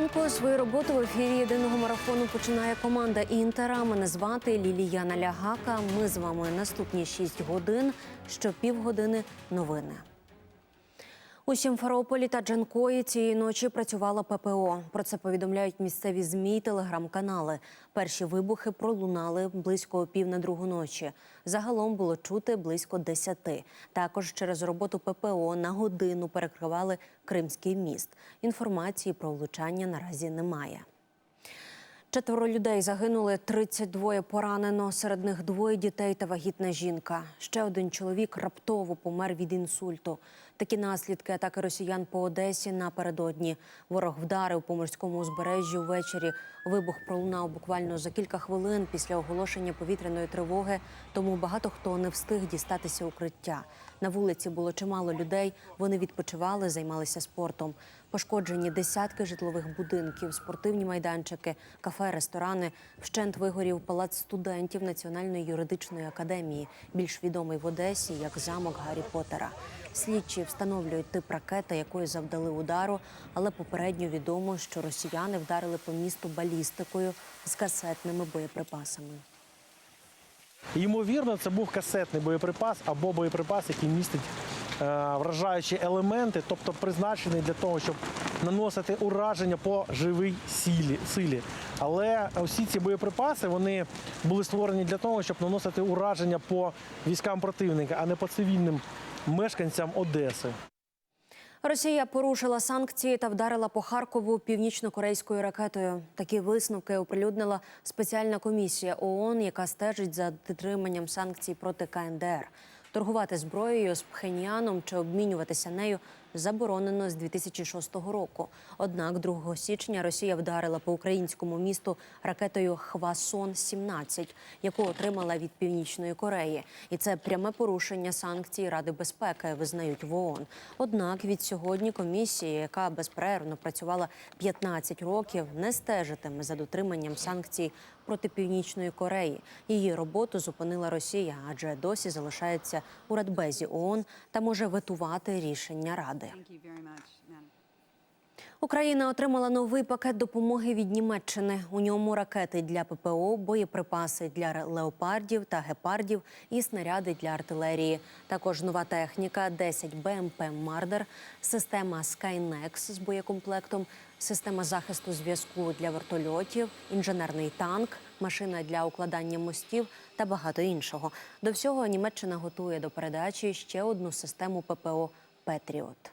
ранку свою роботу в ефірі єдиного марафону починає команда Інтера. Мене звати Ліліяна Лягака. Ми з вами наступні 6 годин. Що півгодини новини. У Сімферополі та Джанкої цієї ночі працювала ППО. Про це повідомляють місцеві змі і телеграм-канали. Перші вибухи пролунали близько пів на другу ночі. Загалом було чути близько десяти. Також через роботу ППО на годину перекривали Кримський міст. Інформації про влучання наразі немає. Четверо людей загинули, 32 поранено. Серед них двоє дітей та вагітна жінка. Ще один чоловік раптово помер від інсульту. Такі наслідки атаки росіян по Одесі напередодні. Ворог вдарив по морському узбережжі ввечері. Вибух пролунав буквально за кілька хвилин після оголошення повітряної тривоги. Тому багато хто не встиг дістатися укриття. На вулиці було чимало людей. Вони відпочивали, займалися спортом. Пошкоджені десятки житлових будинків, спортивні майданчики, кафе, ресторани. Вщент вигорів палац студентів Національної юридичної академії, більш відомий в Одесі як замок Гаррі Поттера. Слідчі встановлюють тип ракети, якою завдали удару, але попередньо відомо, що росіяни вдарили по місту балістикою з касетними боєприпасами. Ймовірно, це був касетний боєприпас або боєприпас, який містить вражаючі елементи, тобто призначений для того, щоб наносити ураження по живій силі. силі. Але усі ці боєприпаси вони були створені для того, щоб наносити ураження по військам противника, а не по цивільним мешканцям Одеси. Росія порушила санкції та вдарила по Харкову північно-корейською ракетою. Такі висновки оприлюднила спеціальна комісія ООН, яка стежить за дотриманням санкцій проти КНДР. Торгувати зброєю з Пхеньяном чи обмінюватися нею заборонено з 2006 року. Однак 2 січня Росія вдарила по українському місту ракетою Хвасон 17 яку отримала від Північної Кореї. І це пряме порушення санкцій Ради безпеки, визнають в ООН. Однак від сьогодні комісія, яка безперервно працювала 15 років, не стежитиме за дотриманням санкцій проти Північної Кореї. Її роботу зупинила Росія, адже досі залишається у Радбезі ООН та може ветувати рішення Ради. Madam. Україна отримала новий пакет допомоги від Німеччини. У ньому ракети для ППО, боєприпаси для леопардів та гепардів і снаряди для артилерії. Також нова техніка, 10 БМП Мардер, система Skynex з боєкомплектом, система захисту зв'язку для вертольотів, інженерний танк, машина для укладання мостів та багато іншого. До всього Німеччина готує до передачі ще одну систему ППО Петріот.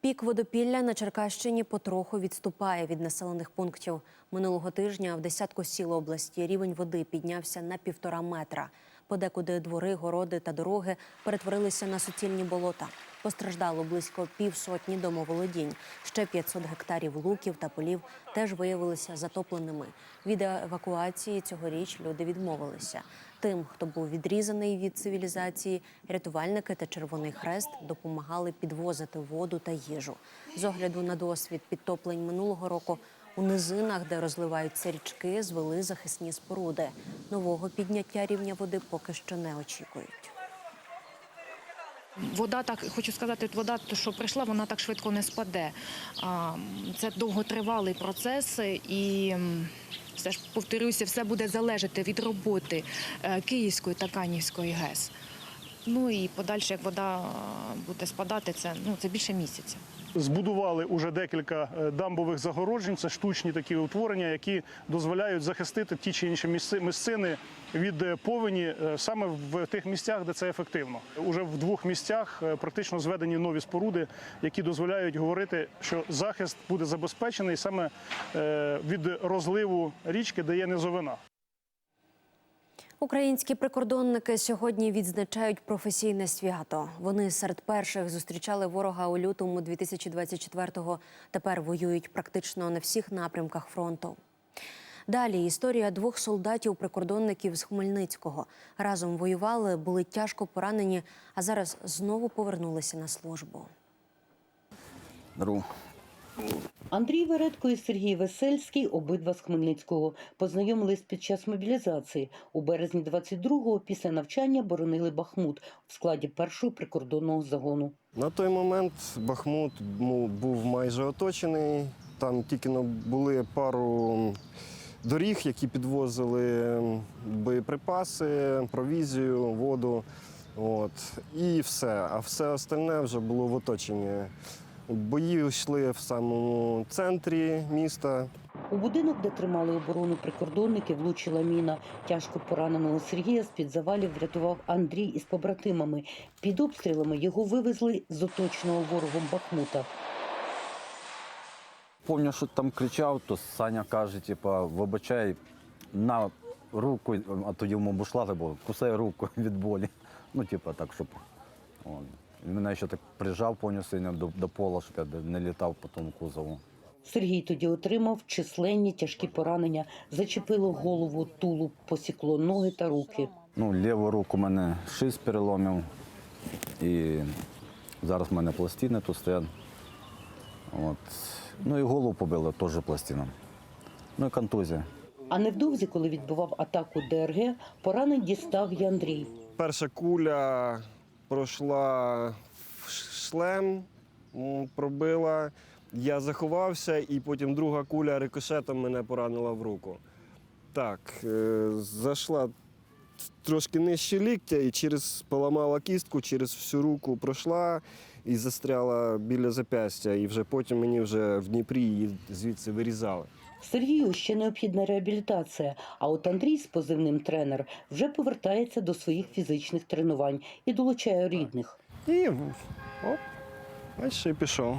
Пік водопілля на Черкащині потроху відступає від населених пунктів. Минулого тижня в десятку сіл області рівень води піднявся на півтора метра. Подекуди двори, городи та дороги перетворилися на суцільні болота. Постраждало близько півсотні домоволодінь. Ще 500 гектарів луків та полів теж виявилися затопленими. Від евакуації цьогоріч люди відмовилися. Тим, хто був відрізаний від цивілізації, рятувальники та Червоний Хрест допомагали підвозити воду та їжу. З огляду на досвід підтоплень минулого року у низинах, де розливаються річки, звели захисні споруди. Нового підняття рівня води поки що не очікують. Вода так хочу сказати, вода, що прийшла, вона так швидко не спаде. Це довготривалий процес, і все ж повторюся, все буде залежати від роботи е, Київської та Канівської ГЕС. Ну і подальше, як вода е, буде спадати, це ну це більше місяця. Збудували уже декілька е, дамбових загороджень. Це штучні такі утворення, які дозволяють захистити ті чи інші місцини від е, повені саме в тих місцях, де це ефективно. Уже в двох місцях практично зведені нові споруди, які дозволяють говорити, що захист буде забезпечений саме від розливу річки, де є низовина. Українські прикордонники сьогодні відзначають професійне свято. Вони серед перших зустрічали ворога у лютому 2024-го. Тепер воюють практично на всіх напрямках фронту. Далі історія двох солдатів-прикордонників з Хмельницького. Разом воювали, були тяжко поранені, а зараз знову повернулися на службу. Ру. Андрій Вередко і Сергій Весельський, обидва з Хмельницького, познайомились під час мобілізації. У березні 22-го після навчання боронили Бахмут в складі першого прикордонного загону. На той момент Бахмут му- був майже оточений, Там тільки ну, були пару доріг, які підвозили боєприпаси, провізію, воду. От. І все. А все остальне вже було в оточенні. Бої йшли в самому центрі міста. У будинок, де тримали оборону прикордонники, влучила міна. Тяжко пораненого Сергія з-під завалів врятував Андрій із побратимами. Під обстрілами його вивезли з оточеного ворогом Бахмута. Помню, що там кричав, то Саня каже, типа, вибачай, на руку, а тоді йому бушлати було, кусай руку від болі. Ну, типа так, щоб. Він мене ще так прижав повністю сильно до, до пола, щоб я не літав по тому кузову. Сергій тоді отримав численні тяжкі поранення, зачепило голову, тулуб, посікло ноги та руки. Ну, ліву руку мене шість переломив. І зараз в мене пластини тут стоять. От. Ну і голову побило теж пластином. Ну і контузія. А невдовзі, коли відбував атаку ДРГ, поранень дістав і Андрій. Перша куля пройшла шлем, пробила. Я заховався, і потім друга куля рикошетом мене поранила в руку. Так, е, зайшла трошки нижче ліктя і через поламала кістку, через всю руку пройшла і застряла біля запястя. І вже потім мені вже в Дніпрі її звідси вирізали. Сергію ще необхідна реабілітація. А от Андрій з позивним тренер вже повертається до своїх фізичних тренувань і долучає рідних. І оп, бачиш, і пішов.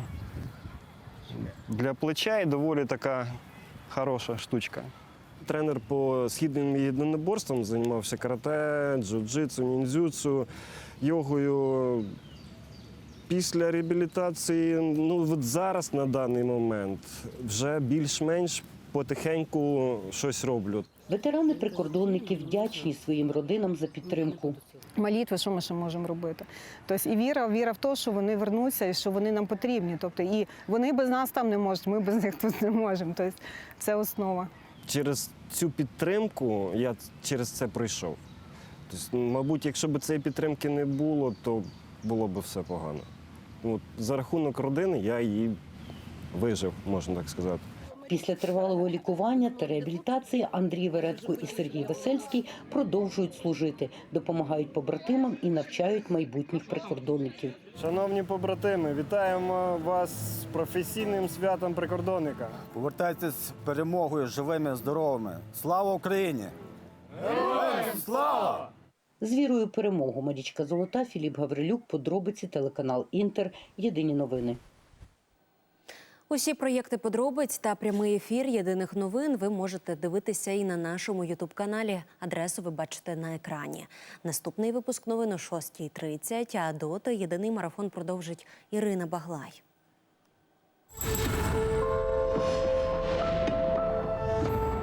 Для плеча і доволі така хороша штучка. Тренер по східним єдиноборствам займався карате, джиу-джитсу, ніндзюцу, йогою. Після реабілітації, ну от зараз на даний момент вже більш-менш потихеньку щось роблю. Ветерани прикордонники вдячні своїм родинам за підтримку. молитви, що ми ще можемо робити. Тобто і віра, віра в те, що вони вернуться і що вони нам потрібні. Тобто, і вони без нас там не можуть, ми без них тут не можемо. Тобто це основа. через цю підтримку я через це пройшов. Тобто, мабуть, якщо б цієї підтримки не було, то було б все погано. От, за рахунок родини я її вижив, можна так сказати. Після тривалого лікування та реабілітації Андрій Вередко і Сергій Весельський продовжують служити, допомагають побратимам і навчають майбутніх прикордонників. Шановні побратими, вітаємо вас з професійним святом прикордонника. Повертайтесь з перемогою живими, здоровими. Слава Україні! Героям слава! З вірою перемогу Марічка Золота, Філіп Гаврилюк, подробиці, телеканал Інтер. Єдині новини. Усі проєкти подробиць та прямий ефір єдиних новин ви можете дивитися і на нашому ютуб-каналі. Адресу ви бачите на екрані. Наступний випуск новин о 6.30, а доти єдиний марафон продовжить Ірина Баглай.